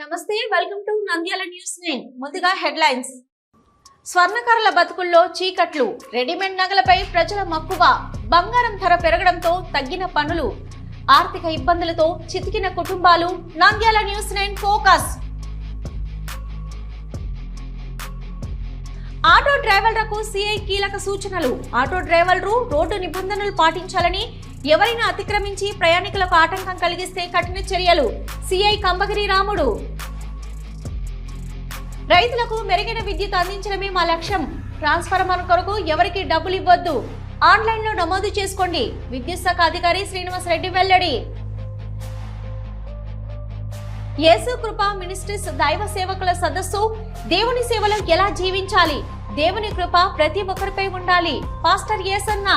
నమస్తే welcome to Nandyal news nine. ముందుగా headlines. స్వర్ణకారుల బతుకుల్లో చీకట్లు రెడీమేడ్ నగలపై ప్రజల మక్కువ బంగారం ధర పెరగడంతో తగ్గిన పనులు ఆర్థిక ఇబ్బందులతో చితికిన కుటుంబాలు. Nandyal news nine focus. Auto డ్రైవర్లకు సిఐ కీలక సూచనలు. ఆటో డ్రైవర్లు రోడ్డు నిబంధనలు పాటించాలని ఎవరైనా అతిక్రమించి ప్రయాణికులకు ఆటంకం కలిగిస్తే కఠిన చర్యలు. సిఐ కంబగిరి రాముడు. రైతులకు మెరుగైన విద్యుత్ అందించడమే మా లక్ష్యం. ట్రాన్స్ఫార్మర్ కొరకు ఎవరికి డబ్బులు ఇవ్వద్దు. ఆన్లైన్లో నమోదు చేసుకోండి. విద్యుత్ శాఖ అధికారి శ్రీనివాస్ రెడ్డి వెల్లడి. యేసు కృప మినిస్ట్రీస్ దైవ సేవకుల సదస్సు దేవుని సేవలో ఎలా జీవించాలి? దేవుని కృప ప్రతి ఒక్కరిపై ఉండాలి. పాస్టర్ యేసన్న.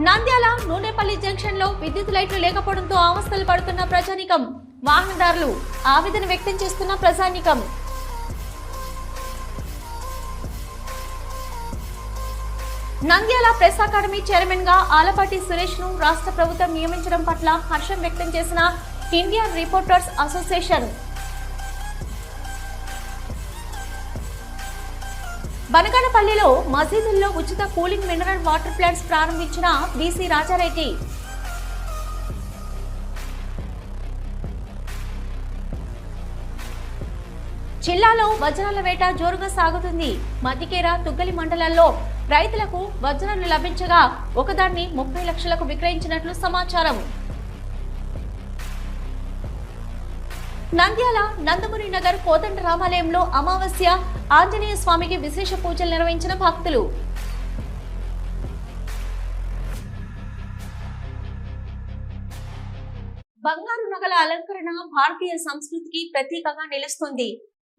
నంద్యాల నూనెపల్లి జంక్షన్లో విద్యుత్ లైట్లు లేకపోవడంతో అవస్థలు పడుతున్న ప్రజానికం. వాహనదారులు ఆవేదన వ్యక్తం చేస్తున్న ప్రజానికం. నంద్యాల ప్రెస్ అకాడమీ చైర్మన్గా ఆలపాటి సురేష్ను రాష్ట్ర ప్రభుత్వం నియమించడం పట్ల హర్షం వ్యక్తం చేసిన ఇండియన్ రిపోర్టర్స్ అసోసియేషన్. బనగానపల్లిలో మసీదుల్లో ఉచిత కూలింగ్ మినరల్ వాటర్ ప్లాంట్స్ ప్రారంభించిన బీసీ రాజారెడ్డి. జిల్లాలో వజ్రాల వేట జోరుగా సాగుతుంది. మతికేర తుగ్గలి మండలాల్లో రైతులకు వజ్రాలు లభించగా ఒకదాన్ని ముప్పై లక్షలకు విక్రయించినట్లు సమాచారం. నంద్యాల నందమూరి నగర్ కోదండ రామాలయంలో అమావాస్య ఆంజనేయ స్వామికి విశేష పూజలు నిర్వహించిన భక్తులు. బంగారు నగల అలంకరణ భారతీయ సంస్కృతికి ప్రతీకగా నిలుస్తుంది.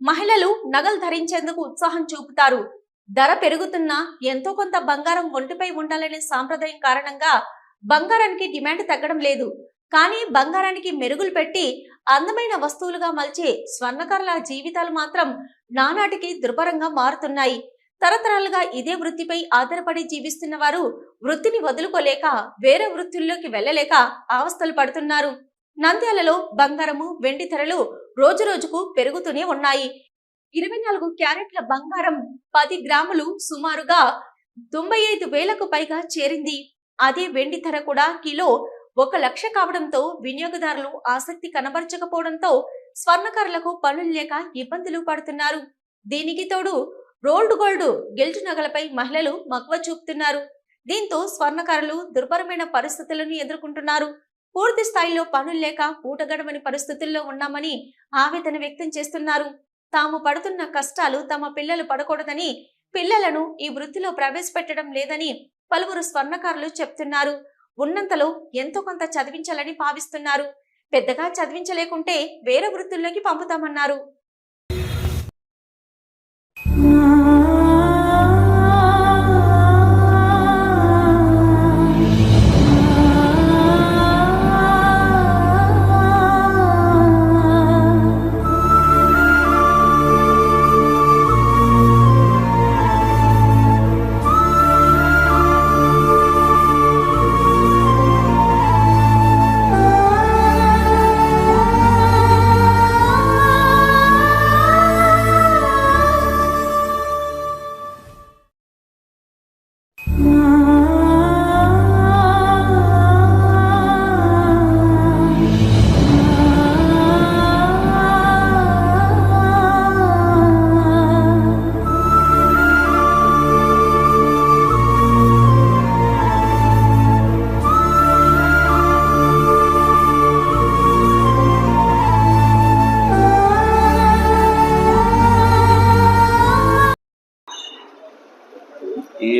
మహిళలు నగలు ధరించేందుకు ఉత్సాహం చూపుతారు. ధర పెరుగుతున్నా ఎంతో కొంత బంగారం ఒంటిపై ఉండాలనే సాంప్రదాయం కారణంగా బంగారానికి డిమాండ్ తగ్గడం లేదు. కానీ బంగారానికి మెరుగులు పెట్టి అందమైన వస్తువులుగా మలిచే స్వర్ణకారుల జీవితాలు మాత్రం నానాటికి దుర్భరంగా మారుతున్నాయి. తరతరాలుగా ఇదే వృత్తిపై ఆధారపడి జీవిస్తున్న వారు వృత్తిని వదులుకోలేక వేరే వృత్తుల్లోకి వెళ్ళలేక అవస్థలు పడుతున్నారు. నంద్యాలలో బంగారము వెండి ధరలు రోజు రోజుకు పెరుగుతూనే ఉన్నాయి. ఇరవై నాలుగు క్యారెట్ల బంగారం పది గ్రాములు సుమారుగా తొంభై ఐదు వేలకు పైగా చేరింది. అదే వెండి ధర కూడా కిలో ఒక లక్ష కావడంతో వినియోగదారులు ఆసక్తి కనబరచకపోవడంతో స్వర్ణకారులకు పనులు లేక ఇబ్బందులు పడుతున్నారు. దీనికి తోడు రోల్డ్ గోల్డ్ గెల్టు నగలపై మహిళలు మక్కువ చూపుతున్నారు. దీంతో స్వర్ణకారులు దుర్భరమైన పరిస్థితులను ఎదుర్కొంటున్నారు. పూర్తి స్థాయిలో పనులు లేక పూటగడవని పరిస్థితుల్లో ఉన్నామని ఆవేదన వ్యక్తం చేస్తున్నారు. తాము పడుతున్న కష్టాలు తమ పిల్లలు పడకూడదని పిల్లలను ఈ వృత్తిలో ప్రవేశపెట్టడం లేదని పలువురు స్వర్ణకారులు చెప్తున్నారు. ఉన్నంతలో ఎంతో కొంత చదివించాలని భావిస్తున్నారు. పెద్దగా చదివించలేకుంటే వేరే వృత్తుల్లోకి పంపుతామన్నారు.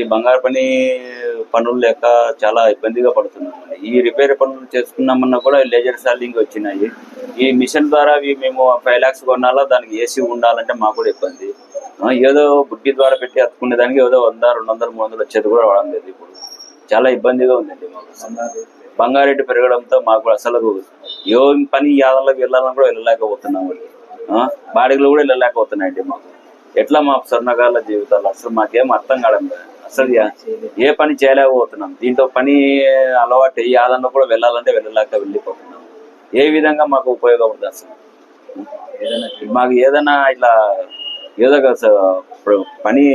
బంగారు పని పనులు లేక చాలా ఇబ్బందిగా పడుతున్నాం. ఈ రిపేర్ పనులు చేసుకున్నామన్నా కూడా లేజర్ సాలింగ్ వచ్చినాయి. ఈ మిషన్ ద్వారా మేము ఫైవ్ లాక్స్ కొనాలా దానికి ఏసీ ఉండాలంటే మాకు కూడా ఇబ్బంది. ఏదో బుడ్డి ద్వారా పెట్టి అతుకునే దానికి ఏదో వంద రెండు వందలు మూడు వందలు వచ్చేది కూడా రావడం లేదు ఇప్పుడు. చాలా ఇబ్బందిగా ఉందండి మాకు. బంగారెడ్డి పెరగడంతో మాకు అసలు ఏ పని యాదంలోకి వెళ్ళాలని కూడా వెళ్ళలేకపోతున్నాం. ఆ, బాడిగలు కూడా వెళ్ళలేకపోతున్నాయండి మాకు. ఎట్లా మా స్వర్ణకాల జీవితాలు? అసలు మాకేం అర్థం కావడం లేదు. అసలు ఏ పని చేయలేకపోతున్నాం. దీంతో పని అలవాటు అయ్యాలన్నా కూడా వెళ్ళాలంటే వెళ్ళలేక వెళ్ళిపోతున్నాం. ఏ విధంగా మాకు ఉపయోగపడుతుంది అసలు? మాకు ఏదైనా ఇట్లా ఏదో పని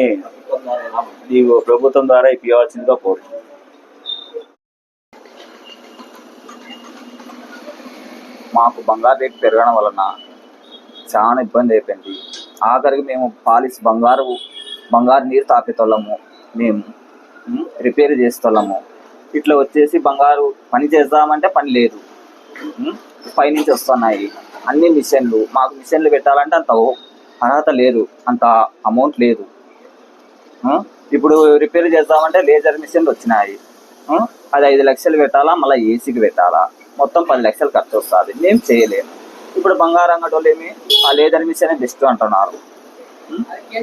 ఈ ప్రభుత్వం ద్వారా ఇవ్వాల్సిందిగా కోరుతున్నాం మాకు బంగారు రేటు పెరగడం వలన చాలా ఇబ్బంది అయిపోయింది. ఆఖరికి మేము పాలిస్ బంగారు బంగారు నీరు తాపేతోళ్ళము మేము రిపేర్ చేస్తున్నాము ఇట్లా వచ్చేసి బంగారు పని చేద్దామంటే పని లేదు. ఉం, పైనుంచి వస్తున్నాయి. అన్ని మిషన్లు మాకు మిషన్లు పెట్టాలంటే అంత అర్హత లేదు. అంత అమౌంట్ లేదు. ఇప్పుడు రిపేర్ చేద్దామంటే లేజర్ మిషన్లు వచ్చినాయి. అది ఐదు లక్షలు పెట్టాలా మళ్ళీ ఏసీకి పెట్టాలా? మొత్తం పది లక్షలు ఖర్చు వస్తుంది. మేము చేయలేము ఇప్పుడు బంగారం అంగటోళ్ళు ఆ లేదర్ మిషన్ బెస్ట్ అంటున్నారు.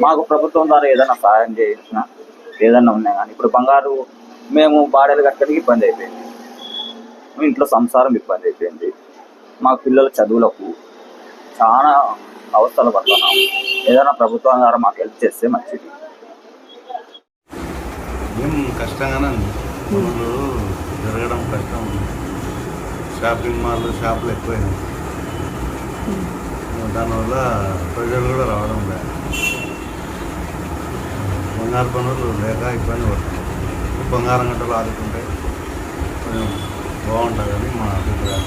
మాకు ప్రభుత్వం ద్వారా ఏదైనా సహాయం చేసిన ఏదైనా ఉన్నాయి కానీ. ఇప్పుడు బంగారు మేము బాడలు కట్టడానికి ఇబ్బంది అయిపోయింది. ఇంట్లో సంసారం ఇబ్బంది అయిపోయింది. మా పిల్లల చదువులకు చాలా అవస్థలు పడుతున్నాము ఏదైనా ప్రభుత్వం ద్వారా మాకు హెల్ప్ చేస్తే మంచిది. కష్టంగానే జరగడం కష్టం ఉంది. షాపింగ్ మాల్ షాపులు ఎక్కువైనాయి. దానివల్ల ప్రజలు కూడా రావడం లేదు. బంగారు పనులు లేక ఇబ్బంది పడుతుంది బంగారం గంటలు ఆడుకుంటే కొంచెం బాగుంటుందని మా అభిప్రాయం.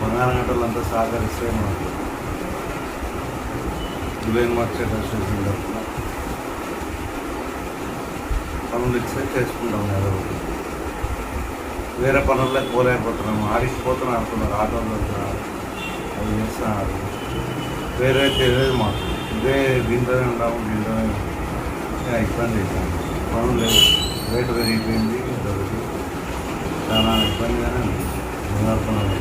బంగారం గంటలు అంతా సహకరిస్తే మాకు జులైన్ మార్కెట్ అసోసియేషన్ తరఫున పనులు ఇస్తే చేసుకుంటాం ఏదో వేరే పనుల్లో పోలేకపోతున్నాము ఆడిపోతున్నాం అనుకున్నారు. ఆటోలు వెళ్తున్నారు అవి చేస్తున్నారు. వేరే తెలియదు మాకు. ఇదే దీంట్లోనే ఉన్నాము దీంట్లోనే ఇబ్బంది. అవుతుంది పనులు లేవు రేటు పెరిగిపోయింది. ఇదొకటి చాలా ఇబ్బందిగానే ఉంది. బంగారు పనులు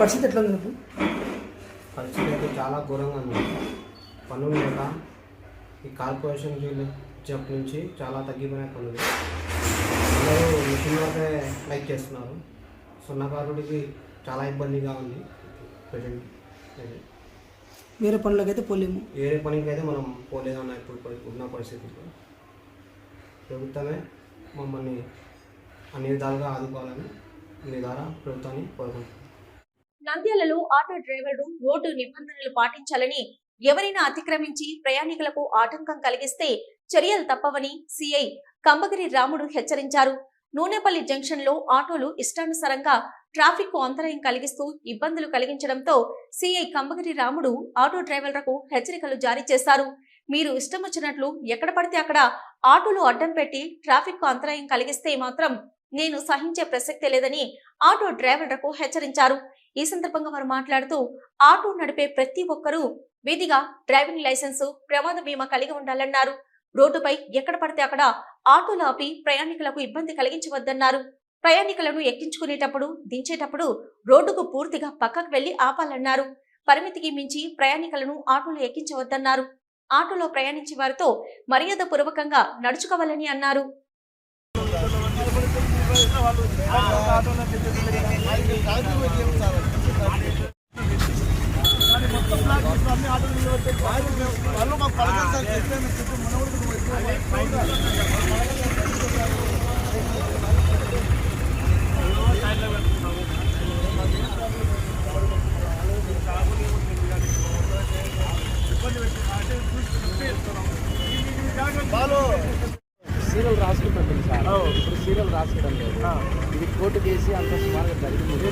పరిస్థితి. ఎట్లా ఉంది ఇప్పుడు పరిస్థితి అయితే చాలా ఘోరంగా ఉంది. పనులు లేక ఈ కార్పొరేషన్ చెప్పు నుంచి చాలా తగ్గిపోయిన పనులు అందరూ మిషన్ వరకే లైక్ చేస్తున్నారు. సున్నకారుడికి చాలా ఇబ్బందిగా ఉంది. ప్రజెంట్. వేరే పనులకైతే పోలేము. వేరే పనికి అయితే మనం పోలేదన్న ఇప్పుడు పరి- ఉన్న పరిస్థితుల్లో. ప్రభుత్వమే మమ్మల్ని అన్ని విధాలుగా ఆదుకోవాలని మీ ద్వారా ప్రభుత్వాన్ని కోరుకుంటున్నాం. నంద్యాలలో ఆటో డ్రైవర్లు రోడ్డు నిబంధనలు పాటించాలని ఎవరైనా అతిక్రమించి ప్రయాణికులకు ఆటంకం కలిగిస్తే చర్యలు తప్పవని సిఐ కంబగిరి రాముడు హెచ్చరించారు. నూనెపల్లి జంక్షన్లో ఆటోలు ఇష్టానుసారంగా ట్రాఫిక్కు అంతరాయం కలిగిస్తూ ఇబ్బందులు కలిగించడంతో సిఐ కంబగిరి రాముడు ఆటో డ్రైవర్లకు హెచ్చరికలు జారీ చేశారు. మీరు ఇష్టం వచ్చినట్లు ఎక్కడ పడితే అక్కడ ఆటోలు అడ్డం పెట్టి ట్రాఫిక్కు అంతరాయం కలిగిస్తే మాత్రం నేను సహించే ప్రసక్తే లేదని ఆటో డ్రైవర్లకు హెచ్చరించారు. ఈ సందర్భంగా వారు మాట్లాడుతూ ఆటో నడిపే ప్రతి ఒక్కరూ విధిగా డ్రైవింగ్ లైసెన్సు ప్రమాద బీమా కలిగి ఉండాలన్నారు. రోడ్డుపై ఎక్కడ పడితే అక్కడ ఆటోలు ఆపి ప్రయాణికులకు ఇబ్బంది కలిగించవద్దన్నారు. ప్రయాణికులను ఎక్కించుకునేటప్పుడు దించేటప్పుడు రోడ్డుకు పూర్తిగా పక్కకు వెళ్ళి ఆపాలన్నారు. పరిమితికి మించి ప్రయాణికులను ఆటోలు ఎక్కించవద్దన్నారు. ఆటోలో ప్రయాణించే వారితో మర్యాద పూర్వకంగా నడుచుకోవాలని అన్నారు. సీరియల్ రాసుకుంటుంది సార్. ఇప్పుడు సీరియల్ రాసుకోవడం లేదు ఇది కోర్టు కేసి అంత సుమారుగా జరిగింది.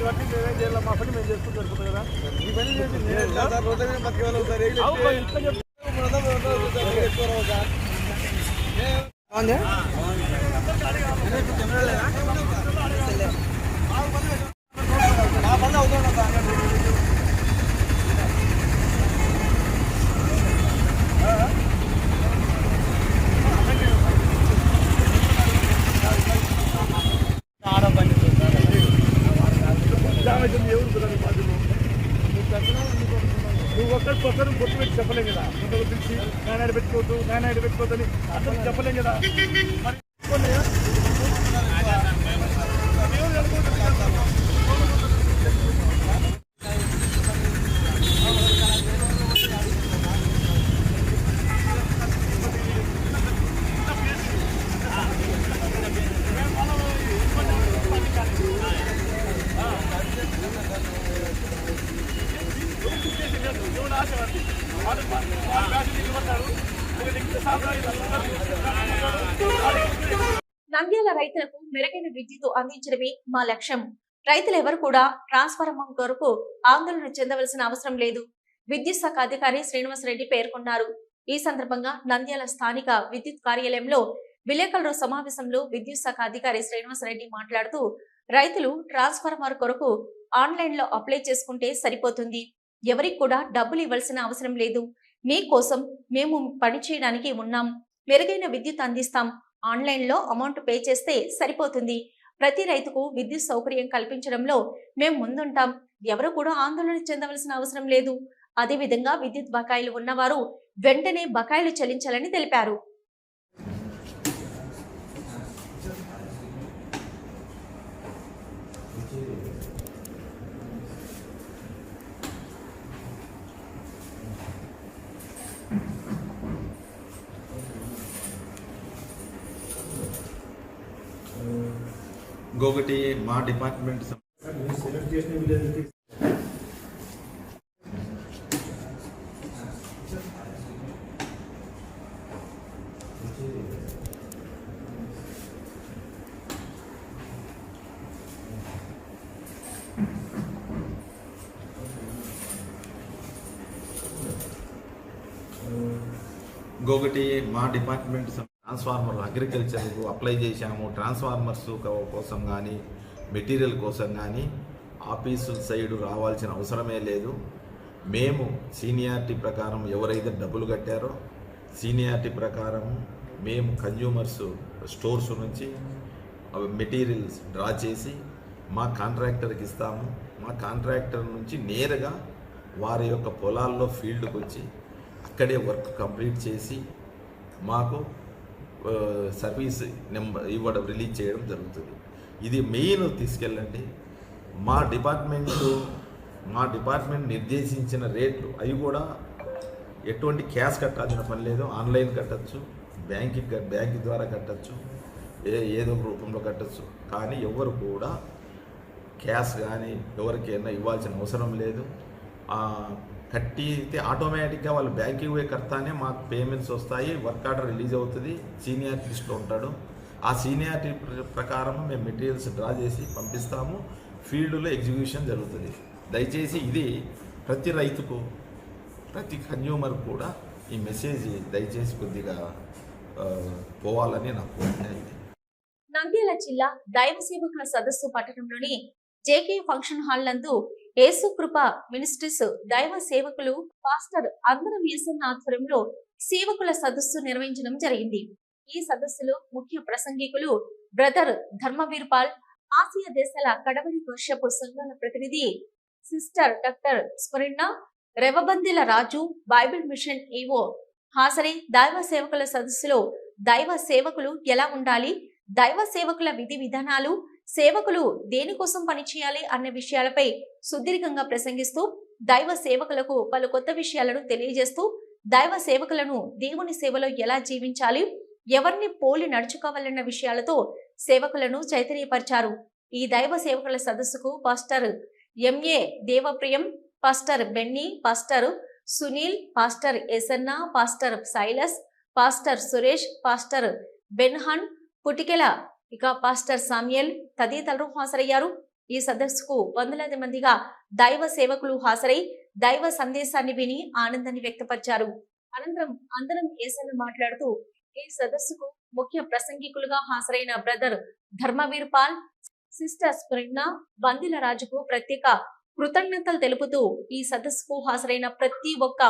బాగుంది నువ్వు ఒక్కటి కొత్త నంద్యాల రైతులకు మెరుగైన విద్యుత్ అందించడమే మా లక్ష్యం. రైతులు ఎవరు కూడా ట్రాన్స్ఫార్మర్ కొరకు ఆందోళన చెందవలసిన అవసరం లేదు. విద్యుత్ శాఖ అధికారి శ్రీనివాస్ రెడ్డి పేర్కొన్నారు. ఈ సందర్భంగా నంద్యాల స్థానిక విద్యుత్ కార్యాలయంలో విలేకరుల సమావేశంలో విద్యుత్ శాఖ అధికారి శ్రీనివాస్ రెడ్డి మాట్లాడుతూ రైతులు ట్రాన్స్ఫార్మర్ కొరకు ఆన్లైన్లో అప్లై చేసుకుంటే సరిపోతుంది. ఎవరికి కూడా డబ్బులు ఇవ్వాల్సిన అవసరం లేదు. మీకోసం మేము పని చేయడానికి ఉన్నాం. మెరుగైన విద్యుత్ అందిస్తాం. ఆన్లైన్లో అమౌంట్ పే చేస్తే సరిపోతుంది. ప్రతి రైతుకు విద్యుత్ సౌకర్యం కల్పించడంలో మేము ముందుంటాం. ఎవరు కూడా ఆందోళన చెందవలసిన అవసరం లేదు. అదేవిధంగా విద్యుత్ బకాయిలు ఉన్నవారు వెంటనే బకాయిలు చెల్లించాలని తెలిపారు. ఇంకొకటి మా డిపార్ట్మెంట్ సం- ఇంకొకటి మా డిపార్ట్మెంట్ సం- ట్రాన్స్ఫార్మర్ అగ్రికల్చర్కు అప్లై చేశాము. ట్రాన్స్ఫార్మర్స్ కోసం కానీ మెటీరియల్ కోసం కానీ ఆఫీసు సైడు రావాల్సిన అవసరమే లేదు. మేము సీనియారిటీ ప్రకారం ఎవరైతే డబ్బులు కట్టారో సీనియారిటీ ప్రకారం మేము కన్జ్యూమర్స్ స్టోర్స్ నుంచి మెటీరియల్స్ డ్రా చేసి మా కాంట్రాక్టర్కి ఇస్తాము. మా కాంట్రాక్టర్ నుంచి నేరుగా వారి యొక్క పొలాల్లో ఫీల్డ్కి వచ్చి అక్కడే వర్క్ కంప్లీట్ చేసి మాకు సర్వీస్ నెంబర్ ఇవ్వడం రిలీజ్ చేయడం జరుగుతుంది. ఇది మెయిన్ తీసుకెళ్ళండి. మా డిపార్ట్మెంట్ మా డిపార్ట్మెంట్ నిర్దేశించిన రేట్లు అవి కూడా ఎటువంటి క్యాష్ కట్టాల్సిన పని లేదు. ఆన్లైన్ కట్టచ్చు బ్యాంకి బ్యాంక్ ద్వారా కట్టచ్చు ఏ ఏదో ఒక రూపంలో కట్టచ్చు. కానీ ఎవరు కూడా క్యాష్ కానీ ఎవరికైనా ఇవ్వాల్సిన అవసరం లేదు. కట్టితే ఆటోమేటిక్గా వాళ్ళు బ్యాంకింగ్ వే కడతానే మాకు పేమెంట్స్ వస్తాయి వర్క్ ఆర్డర్ రిలీజ్ అవుతుంది సీనియారిటీ లిస్ట్లో ఉంటాడు. ఆ సీనియారిటీ ప్రకారం మేము మెటీరియల్స్ డ్రా చేసి పంపిస్తాము ఫీల్డ్లో ఎగ్జిక్యూషన్ జరుగుతుంది. దయచేసి ఇది ప్రతి రైతుకు ప్రతి కన్జ్యూమర్ కూడా ఈ మెసేజ్ దయచేసి కొద్దిగా పోవాలని నా కోరిక నంద్యాల జిల్లా దైవ సేవకుల సదస్సు పట్టణంలోని జేకే ఫంక్షన్ హాల్ నందు యేసు కృప మినిస్ట్రీస్ దైవ సేవకులు పాస్టర్ అందరం ఏసన్న ఆధ్వర్యంలో సేవకుల సదస్సు నిర్వహించడం జరిగింది. ఈ సదస్సులో ముఖ్య ప్రసంగికులు బ్రదర్ ధర్మవీర్పాల్ ఆసియా దేశాల కడవరి వర్షపు సంఘాల ప్రతినిధి సిస్టర్ డాక్టర్ స్మరిణ రెవబందిల రాజు బైబిల్ మిషన్ ఈవో హాజరై దైవ సేవకుల సదస్సులో దైవ సేవకులు ఎలా ఉండాలి దైవ సేవకుల విధి విధానాలు సేవకులు దేనికోసం పనిచేయాలి అన్న విషయాలపై సుదీర్ఘంగా ప్రసంగిస్తూ దైవ సేవకులకు పలు కొత్త విషయాలను తెలియజేస్తూ దైవ సేవకులను దేవుని సేవలో ఎలా జీవించాలి ఎవరిని పోలి నడుచుకోవాలన్న విషయాలతో సేవకులను చైతన్యపరిచారు. ఈ దైవ సేవకుల సదస్సుకు pastor MA Devapriyam pastor Benny pastor Sunil pastor Esanna pastor Silas pastor Suresh pastor Benhan Putikela ఇక పాస్టర్ సామ్యల్ తదితరులు హాజరయ్యారు. ఈ సదస్సుకు వందలాది మందిగా దైవ సేవకులు హాజరై దైవ సందేశాన్ని విని ఆనందాన్ని వ్యక్తపరిచారు. అనంతరం అందరం ఏసన్న మాట్లాడుతూ ఈ సదస్సుకు ముఖ్య ప్రసంగికులుగా హాజరైన బ్రదర్ ధర్మవీర్ పాల్ సిస్టర్ స్ప్రింగ్న వందిల రాజుకు ప్రత్యేక కృతజ్ఞతలు తెలుపుతూ ఈ సదస్సుకు హాజరైన ప్రతి ఒక్క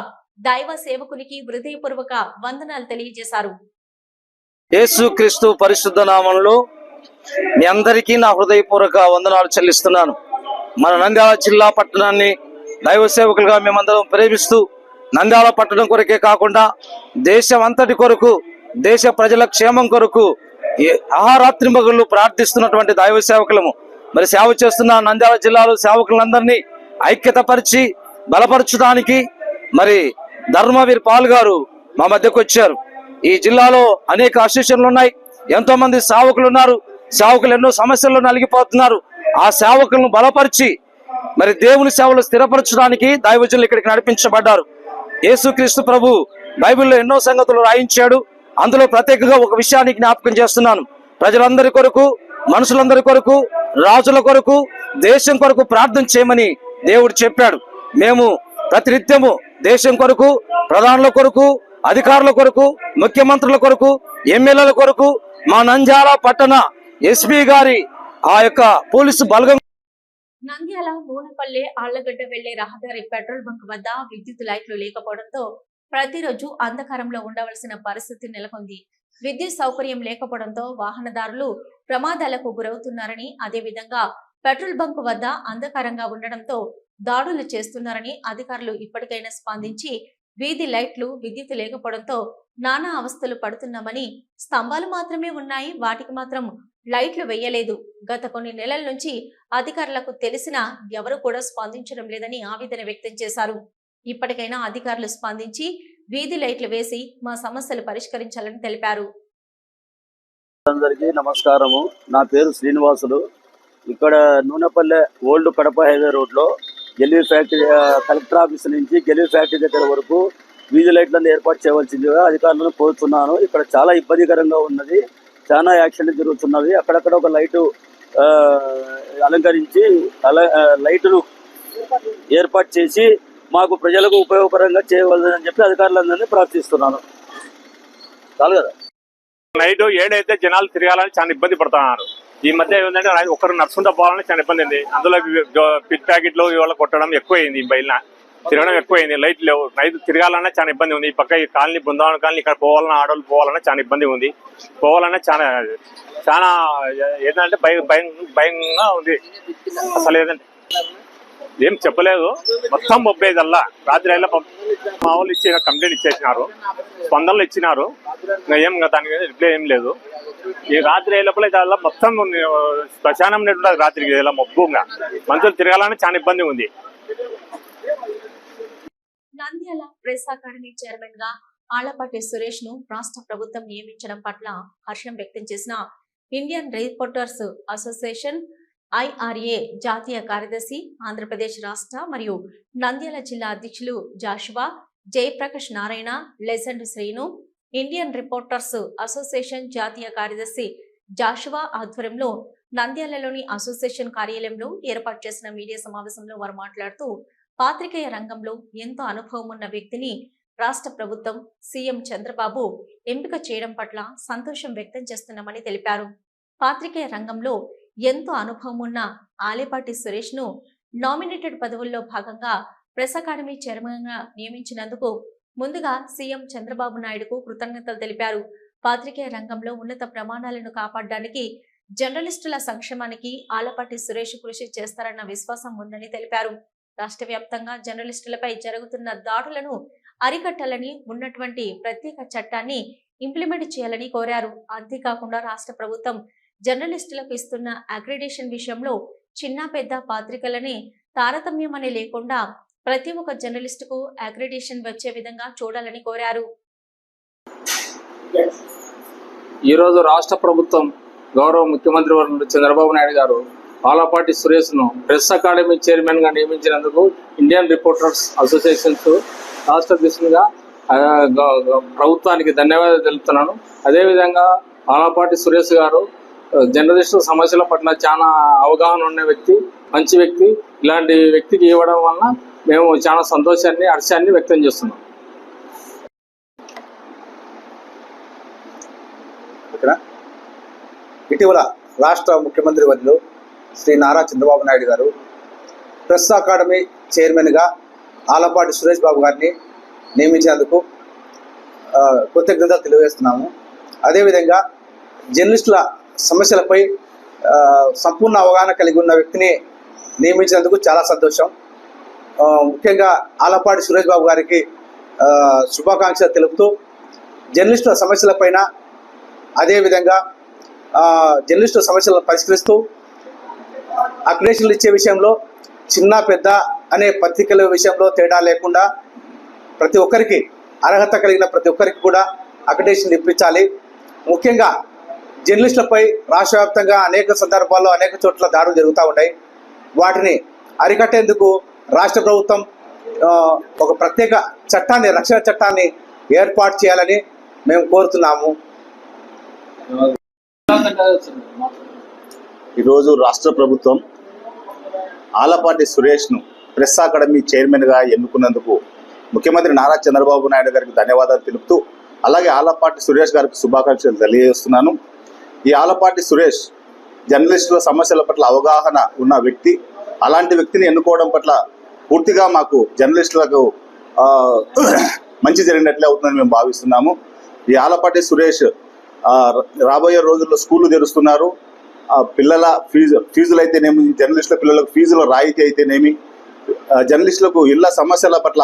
దైవ సేవకునికి హృదయపూర్వక వందనాలు తెలియజేశారు. యేసు క్రీస్తు పరిశుద్ధ నామంలో మీ అందరికీ నా హృదయపూర్వక వందనాలు చెల్లిస్తున్నాను. మన నంద్యాల జిల్లా పట్టణాన్ని దైవ సేవకులుగా మేమందరం ప్రేమిస్తూ నంద్యాల పట్టణం కొరకే కాకుండా దేశం అంతటి కొరకు దేశ ప్రజల క్షేమం కొరకు ఈ అహారాత్రి ప్రార్థిస్తున్నటువంటి దైవ సేవకులము. మరి సేవ చేస్తున్న నంద్యాల జిల్లాలో సేవకులందరినీ ఐక్యతపరిచి బలపరచడానికి మరి ధర్మవీర్ పాల్ గారు మా మధ్యకు వచ్చారు ఈ జిల్లాలో అనేక అసోసియేషన్లు ఉన్నాయి. ఎంతో మంది సేవకులు ఉన్నారు. సేవకులు ఎన్నో సమస్యల్లో నలిగిపోతున్నారు. ఆ సేవకులను బలపరిచి మరి దేవుని సేవలు స్థిరపరచడానికి దైవజనులు ఇక్కడికి నడిపించబడ్డారు. యేసుక్రీస్తు ప్రభు బైబిల్లో ఎన్నో సంగతులు రాయించాడు. అందులో ప్రత్యేకంగా ఒక విషయాన్ని జ్ఞాపకం చేస్తున్నాను. ప్రజలందరి కొరకు మనుషులందరి కొరకు రాజుల కొరకు దేశం కొరకు ప్రార్థన చేయమని దేవుడు చెప్పాడు. మేము ప్రతినిత్యము దేశం కొరకు ప్రధానుల కొరకు అధికారుల కొరకు ముఖ్యమంత్రుల కొరకు ఎమ్మెల్యేల కొరకు మా నంజాల పట్టణ ఎస్పీ గారి ఆ యొక్క పోలీసు బలగం నంద్యాల మూనపల్లె ఆళ్ళగడ్డ వెళ్ళే రహదారి పెట్రోల్ బంక్ వద్ద విద్యుత్ లైట్లు లేకపోవడంతో ప్రతిరోజు అంధకారంలో ఉండవలసిన పరిస్థితి నెలకొంది. విద్యుత్ సౌకర్యం లేకపోవడంతో వాహనదారులు ప్రమాదాలకు గురవుతున్నారని అదేవిధంగా పెట్రోల్ బంక్ వద్ద అంధకారంగా ఉండడంతో దాడులు చేస్తున్నారని అధికారులు ఇప్పటికైనా స్పందించి వీధి లైట్లు విద్యుత్ లేకపోవడంతో నానా అవస్థలు పడుతున్నామని స్తంభాలు మాత్రమే ఉన్నాయి వాటికి మాత్రం లైట్లు వేయలేదు. గత కొన్ని నెలల నుంచి అధికారులకు తెలిసినా ఎవరు కూడా స్పందించడం లేదని ఆవేదన వ్యక్తం చేశారు. ఇప్పటికైనా అధికారులు స్పందించి వీధి లైట్లు వేసి మా సమస్యలు పరిష్కరించాలని తెలిపారు. అందరికీ నమస్కారము. నా పేరు శ్రీనివాసులు. ఇక్కడ నూనెపల్లె ఓల్డ్ కడప హైవే రోడ్లో గెలివి ఫ్యాక్టరీ కలెక్టర్ ఆఫీస్ నుంచి గెలివి ఫ్యాక్టరీ దగ్గర వరకు వీధి లైట్లను ఏర్పాటు చేయవలసిందిగా అధికారులను కోరుతున్నాను. ఇక్కడ చాలా ఇబ్బందికరంగా ఉన్నది. చాలా యాక్సిడెంట్ జరుగుతున్నవి. అక్కడక్కడ ఒక లైటు ఆ, అలంకరించి అల లైటును ఏర్పాటు చేసి మాకు ప్రజలకు ఉపయోగకరంగా చేయవలదని చెప్పి అధికారులందరినీ ప్రార్థిస్తున్నాను. చాలు కదా? నైట్ ఏడైతే జనాలు తిరగాలని చాలా ఇబ్బంది పడుతున్నారు. ఈ మధ్య ఏంటంటే ఒకరు నడుచుకుంటా పోవాలని చాలా ఇబ్బంది ఉంది. అందులో పిట్ ప్యాకెట్లు ఇవాళ కొట్టడం ఎక్కువైంది ఈ బయలున. తిరగడం ఎక్కువైంది. లైట్ లేవు. నైట్ తిరగాలన్నా చాలా ఇబ్బంది ఉంది. ఈ పక్క ఈ కాలనీ బృందావన కాలనీ ఇక్కడ పోవాలన్నా ఆడవాళ్ళు పోవాలన్నా చాలా ఇబ్బంది ఉంది. పోవాలన్నా చాలా చాలా ఏంటంటే భయం భయం భయంగా ఉంది. అసలు ఏదంటే ఏం చెప్పలేదు. మొత్తం మొబ్బేదల్లా రాత్రి అయినా మా వాళ్ళు ఇచ్చిన కంప్లైంట్ ఇచ్చేసినారు. స్పందనలు ఇచ్చినారు. ఏం దానికి రిప్లై ఏం లేదు. ఈ రాత్రి అయ్యేలోపల ఇదల్లా మొత్తం శ్మశానం ఉంటుంది రాత్రికి ఇలా మబ్బుగా. మనుషులు తిరగాలని చాలా ఇబ్బంది ఉంది. నంద్యాల ప్రెస్ అకాడమీ చైర్మన్గా ఆళ్ళపాటి సురేష్ను రాష్ట్ర ప్రభుత్వం నియమించడం పట్ల హర్షం వ్యక్తం చేసిన ఇండియన్ రిపోర్టర్స్ అసోసియేషన్ ఐఆర్ఏ జాతీయ కార్యదర్శి ఆంధ్రప్రదేశ్ రాష్ట్ర మరియు నంద్యాల జిల్లా అధ్యక్షులు Joshua Jayaprakash Narayana legend Srinu Indian reporters association జాతీయ కార్యదర్శి జాషువా ఆధ్వర్యంలో నంద్యాలలోని అసోసియేషన్ కార్యాలయంలో ఏర్పాటు చేసిన మీడియా సమావేశంలో వారు మాట్లాడుతూ పాత్రికేయ రంగంలో ఎంతో అనుభవం ఉన్న వ్యక్తిని రాష్ట్ర ప్రభుత్వం సీఎం చంద్రబాబు ఎంపిక చేయడం పట్ల సంతోషం వ్యక్తం చేస్తున్నామని తెలిపారు. పాత్రికేయ రంగంలో ఎంతో అనుభవం ఉన్న ఆలేపాటి సురేష్ను నామినేటెడ్ పదవుల్లో భాగంగా ప్రెస్ అకాడమీ చైర్మన్గా నియమించినందుకు ముందుగా సీఎం చంద్రబాబు నాయుడుకు కృతజ్ఞతలు తెలిపారు. పాత్రికేయ రంగంలో ఉన్నత ప్రమాణాలను కాపాడడానికి జర్నలిస్టుల సంక్షేమానికి ఆలపాటి సురేష్ కృషి చేస్తారన్న విశ్వాసం ఉందని తెలిపారు. రాష్ట్ర వ్యాప్తంగా జర్నలిస్టులపై జరుగుతున్న దాడులను అరికట్టాలని ఉన్నటువంటి ప్రత్యేక చట్టాన్ని ఇంప్లిమెంట్ చేయాలని కోరారు. అంతేకాకుండా రాష్ట్ర ప్రభుత్వం జర్నలిస్టులకు ఇస్తున్న అగ్రిడేషన్ విషయంలో చిన్న పెద్ద పాత్రికలని తారతమ్యం లేకుండా ప్రతి ఒక్క జర్నలిస్టుకు అక్రిడేషన్ వచ్చే విధంగా చూడాలని కోరారు. ఈరోజు రాష్ట్ర ప్రభుత్వం గౌరవ ముఖ్యమంత్రి వర్యులు చంద్రబాబు నాయుడు గారు ఆలపాటి సురేష్ను ప్రెస్ అకాడమీ చైర్మన్గా నియమించినందుకు ఇండియన్ రిపోర్టర్స్ అసోసియేషన్స్ రాష్ట్ర దిశగా ప్రభుత్వానికి ధన్యవాదాలు తెలుపుతున్నాను. అదేవిధంగా ఆలపాటి సురేష్ గారు ఆ, జర్నలిస్టు సమస్యల పట్ల చాలా అవగాహన ఉన్న వ్యక్తి మంచి వ్యక్తి. ఇలాంటి వ్యక్తికి ఇవ్వడం వలన మేము చాలా సంతోషాన్ని హర్షాన్ని వ్యక్తం చేస్తున్నాం. ఇక్కడ ఇటీవల రాష్ట్ర ముఖ్యమంత్రి వర్యులు శ్రీ నారా చంద్రబాబు నాయుడు గారు ప్రెస్ అకాడమీ చైర్మన్గా ఆలపాటి సురేష్ బాబు గారిని నియమించినందుకు కృతజ్ఞత కృతజ్ఞతలు తెలియజేస్తున్నాము. అదేవిధంగా జర్నలిస్టుల సమస్యలపై సంపూర్ణ అవగాహన కలిగి ఉన్న వ్యక్తిని నియమించినందుకు చాలా సంతోషం. ముఖ్యంగా ఆలపాటి సురేష్ బాబు గారికి శుభాకాంక్షలు తెలుపుతూ జర్నలిస్టుల సమస్యలపైన అదేవిధంగా జర్నలిస్టుల సమస్యలను పరిష్కరిస్తూ అక్రిడేషన్లు ఇచ్చే విషయంలో చిన్న పెద్ద అనే పత్రికల విషయంలో తేడా లేకుండా ప్రతి ఒక్కరికి అర్హత కలిగిన ప్రతి ఒక్కరికి కూడా అక్రిడేషన్ ఇప్పించాలి. ముఖ్యంగా జర్నలిస్టులపై రాష్ట్ర వ్యాప్తంగా అనేక సందర్భాల్లో అనేక చోట్ల దాడులు జరుగుతూ ఉన్నాయి. వాటిని అరికట్టేందుకు రాష్ట్ర ప్రభుత్వం ఒక ప్రత్యేక చట్టాన్ని రక్షణ చట్టాన్ని ఏర్పాటు చేయాలని మేము కోరుతున్నాము. ఈరోజు రాష్ట్ర ప్రభుత్వం ఆలపాటి సురేష్ను ప్రెస్ అకాడమీ చైర్మన్గా ఎన్నుకున్నందుకు ముఖ్యమంత్రి నారా చంద్రబాబు నాయుడు గారికి ధన్యవాదాలు తెలుపుతూ అలాగే ఆలపాటి సురేష్ గారికి శుభాకాంక్షలు తెలియజేస్తున్నాను. ఈ ఆలపాటి సురేష్ జర్నలిస్టుల సమస్యల పట్ల అవగాహన ఉన్న వ్యక్తి అలాంటి వ్యక్తిని ఎన్నుకోవడం పట్ల పూర్తిగా మాకు జర్నలిస్టులకు మంచి జరిగినట్లే అవుతుందని మేము భావిస్తున్నాము. ఈ ఆలపాటి సురేష్ రాబోయే రోజుల్లో స్కూళ్ళు తెరుస్తున్నారు. పిల్లల ఫీజు ఫీజులు అయితేనేమి జర్నలిస్టుల పిల్లలకు ఫీజుల రాయితీ అయితేనేమి జర్నలిస్టులకు ఇళ్ళ సమస్యల పట్ల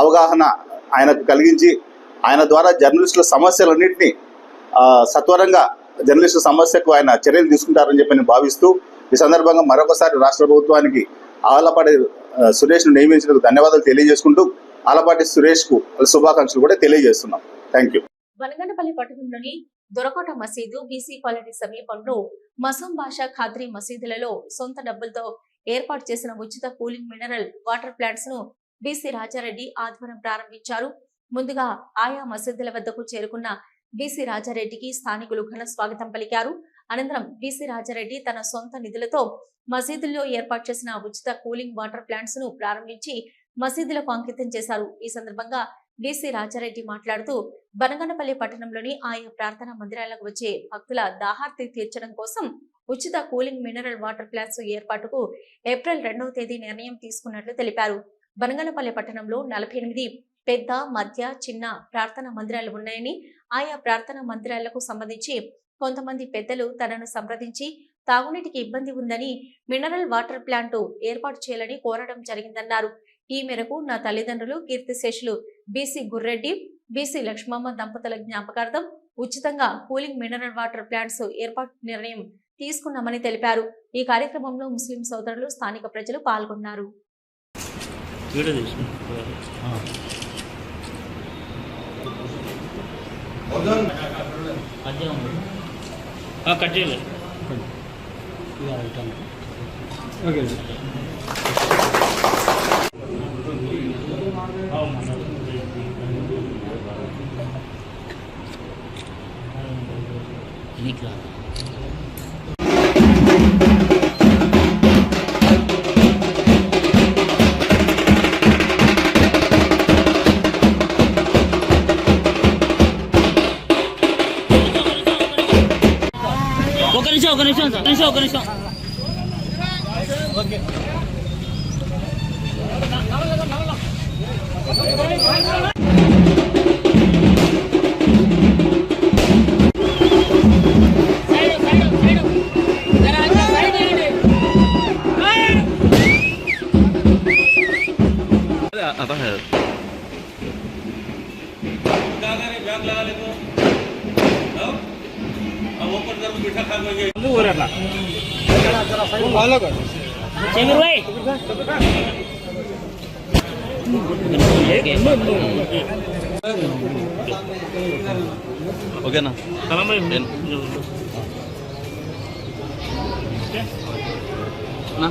అవగాహన ఆయనకు కలిగించి ఆయన ద్వారా జర్నలిస్టుల సమస్యలన్నింటినీ సత్వరంగా జర్నలిస్టుల సమస్యకు ఆయన చర్యలు తీసుకుంటారని చెప్పి నేను భావిస్తూ ఈ సందర్భంగా మరొకసారి రాష్ట్ర ప్రభుత్వానికి ఆలపాటి సురేష్ను నియమించినందుకు ధన్యవాదాలు తెలియజేసుకుంటూ ఆలపాటి సురేష్కు శుభాకాంక్షలు కూడా తెలియజేస్తున్నాం. థ్యాంక్ యూ వనగండపల్లి పట్టణంలోని దొరకోట మసీదు బీసీ కాలనీ సమీపంలో మసూం భాషా ఖాద్రీ మసీదులలో సొంత డబ్బులతో ఏర్పాటు చేసిన ఉచిత కూలింగ్ మినరల్ వాటర్ ప్లాంట్స్ను బీసీ రాజారెడ్డి ఆధ్వర్యం ప్రారంభించారు. ముందుగా ఆయా మసీదుల వద్దకు చేరుకున్న బీసీ రాజారెడ్డికి స్థానికులు ఘన స్వాగతం పలికారు. అనంతరం బీసీ రాజారెడ్డి తన సొంత నిధులతో మసీదుల్లో ఏర్పాటు చేసిన ఉచిత కూలింగ్ వాటర్ ప్లాంట్స్ను ప్రారంభించి మసీదులకు అంకితం చేశారు. ఈ సందర్భంగా బీసీ రాజారెడ్డి మాట్లాడుతూ బనగనపల్లి పట్టణంలోని ఆయా ప్రార్థనా మందిరాలకు వచ్చే భక్తుల దాహార్తి తీర్చడం కోసం ఉచిత కూలింగ్ మినరల్ వాటర్ ప్లాంట్స్ ఏర్పాటుకు ఏప్రిల్ రెండవ తేదీ నిర్ణయం తీసుకున్నట్లు తెలిపారు. బనగనపల్లి పట్టణంలో నలభై ఎనిమిది పెద్ద మధ్య చిన్న ప్రార్థనా మందిరాలు ఉన్నాయని ఆయా ప్రార్థనా మందిరాలకు సంబంధించి కొంతమంది పెద్దలు తనను సంప్రదించి తాగునీటికి ఇబ్బంది ఉందని మినరల్ వాటర్ ప్లాంట్ ఏర్పాటు చేయాలని కోరడం జరిగిందన్నారు. ఈ మేరకు నా తల్లిదండ్రులు కీర్తిశేషులు బీసీ గుర్రెడ్డి బీసీ లక్ష్మమ్మ దంపతుల జ్ఞాపకార్థం ఉచితంగా కూలింగ్ మినరల్ వాటర్ ప్లాంట్స్ ఏర్పాటు నిర్ణయం తీసుకున్నామని తెలిపారు. ఈ కార్యక్రమంలో ముస్లిం సోదరులు స్థానిక ప్రజలు పాల్గొన్నారు. కట్ చేయలేదు ఓకే. నీకు ఫాలో కాదు ఓకేనా నా?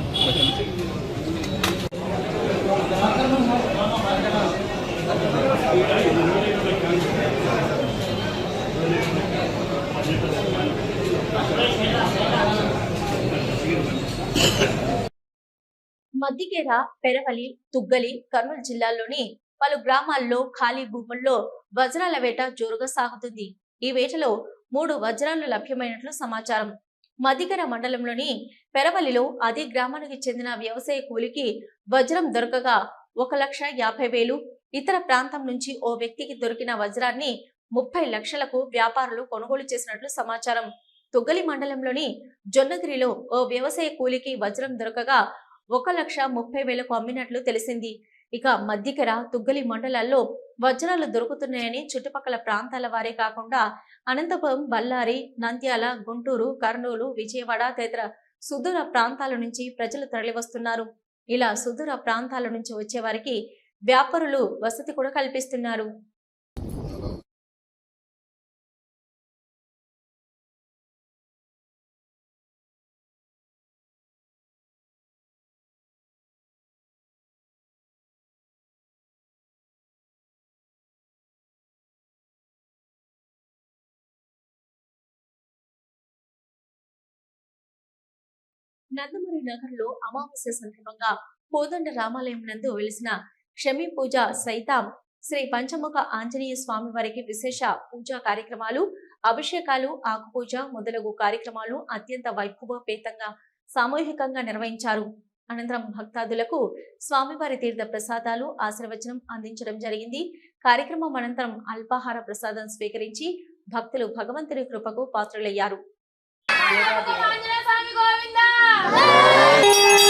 మద్దికేర పెరవలి తుగ్గలి కర్నూలు జిల్లాల్లోని పలు గ్రామాల్లో ఖాళీ భూముల్లో వజ్రాల వేట జోరుగా సాగుతుంది. ఈ వేటలో మూడు వజ్రాలు లభ్యమైనట్లు సమాచారం. మదిగర మండలంలోని పెరవలిలో అదే గ్రామానికి చెందిన వ్యవసాయ కూలికి వజ్రం దొరకగా ఒక లక్ష యాభై వేలు ఇతర ప్రాంతం నుంచి ఓ వ్యక్తికి దొరికిన వజ్రాన్ని ముప్పై లక్షలకు వ్యాపారులు కొనుగోలు చేసినట్లు సమాచారం. తుగ్గలి మండలంలోని జొన్నగిరిలో ఓ వ్యవసాయ కూలికి వజ్రం దొరకగా ఒక లక్ష ముప్పై వేలకు అమ్మినట్లు తెలిసింది. ఇక మధ్యకెర తుగ్గలి మండలాల్లో వజ్రాలు దొరుకుతున్నాయని చుట్టుపక్కల ప్రాంతాల వారే కాకుండా అనంతపురం బళ్ళారి నంద్యాల గుంటూరు కర్నూలు విజయవాడ తదితర సుదూర ప్రాంతాల నుంచి ప్రజలు తరలివస్తున్నారు. ఇలా సుదూర ప్రాంతాల నుంచి వచ్చే వారికి వ్యాపారులు వసతి కూడా కల్పిస్తున్నారు. నందమూరి నగర్లో అమావాస్య సందర్భంగా కోదండ రామాలయం నందు వెలిసిన క్షమి పూజ సైతం శ్రీ పంచముఖ ఆంజనేయ స్వామి వారికి విశేష పూజా కార్యక్రమాలు అభిషేకాలు ఆకుపూజ మొదలగు కార్యక్రమాలు అత్యంత వైభవపేతంగా సామూహికంగా నిర్వహించారు. అనంతరం భక్తాదులకు స్వామివారి తీర్థ ప్రసాదాలు ఆశీర్వచనం అందించడం జరిగింది. కార్యక్రమం అనంతరం అల్పాహార ప్రసాదం స్వీకరించి భక్తులు భగవంతుని కృపకు పాత్రులయ్యారు. Amém!